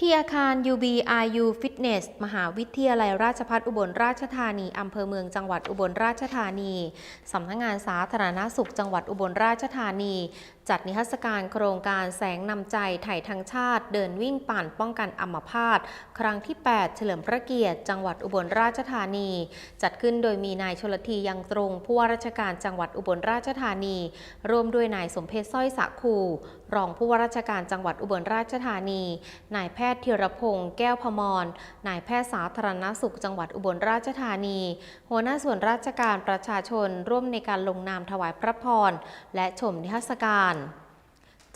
ที่อาคาร UBRU Fitness มหาวิทยาลัยราชภัฏอุบลราชธานี อำเภอเมืองจังหวัดอุบลราชธานี สำนักงงานสาธารณสุขจังหวัดอุบลราชธานีจัดนิทรรศการโครงการแสงนำใจไถ่ทั้งชาติ เดินวิ่งปั่นป้องกันอัมพาตครั้งที่ 8 เฉลิมพระเกียรติ จังหวัดอุบลราชธานี จัดขึ้นโดยมีนายชลทียังตรงผู้ว่าราชการจังหวัดอุบลราชธานี ร่วมด้วยนายสมเพชรสร้อยสักคูรองผู้ว่าราชการจังหวัดอุบลราชธานี นายแพทย์ธีรพงศ์แก้วพมร นายแพทย์สาธารณสุขจังหวัดอุบลราชธานี หัวหน้าส่วนราชการประชาชนร่วมในการลงนามถวายพระพรและชมนิทรรศการ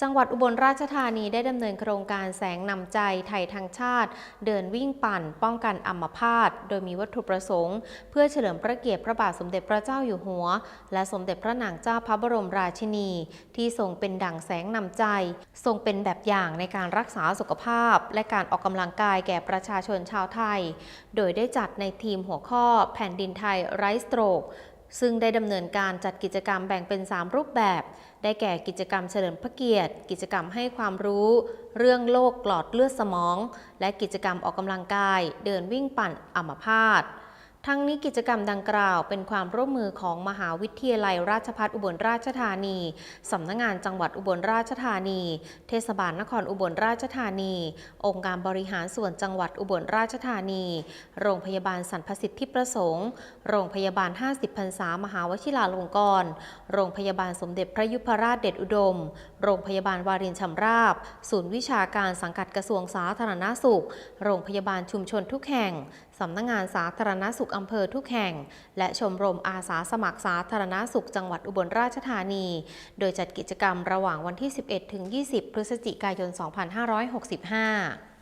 จังหวัดอุบลราชธานีได้ดำเนินโครงการแสงนำใจไทยทางชาติ เดินวิ่งปั่น ป้องกันอัมพาตโดยมีวัตถุประสงค์ เพื่อเฉลิมพระเกียรติพระบาทสมเด็จพระเจ้าอยู่หัว และสมเด็จพระนางเจ้าพระบรมราชินี ที่ทรงเป็นดั่งแสงนำใจ ทรงเป็นแบบอย่างในการรักษาสุขภาพ และการออกกำลังกายแก่ประชาชนชาวไทย โดยได้จัดในทีมหัวข้อ แผ่นดินไทยไร้สโตรก ซึ่งได้ดำเนินการจัดกิจกรรมแบ่งเป็น 3 รูปแบบ ได้แก่กิจกรรมเฉลิมพระเกียรติ กิจกรรมให้ความรู้ เรื่องโรคหลอดเลือดสมอง และกิจกรรมออกกำลังกาย เดินวิ่งปั่นอัมพาต ทั้งนี้กิจกรรมดังกล่าวเป็นความร่วมมือของมหาวิทยาลัยราชภัฏอุบลราชธานี สำนักงงานจังหวัดอุบลราชธานี เทศบาลนครอุบลราชธานี องค์การบริหารส่วนจังหวัดอุบลราชธานี โรงพยาบาลสรรพสิทธิประสงค์ โรงพยาบาล 50พรรษามหาวชิราลงกรณ์โรงพยาบาลสมเด็จพระยุพราชเดชอุดม โรงพยาบาลวารินชำราบ ศูนย์วิชาการสังกัดกระทรวงสาธารณสุข โรงพยาบาลชุมชนทุกแห่ง สำนักงงานสาธารณสุขอำเภอทุกแห่ง และชมรมอาสาสมัครสาธารณสุขจังหวัดอุบลราชธานี โดยจัดกิจกรรมระหว่างวันที่ 11 ถึง 20 พฤศจิกายน 2565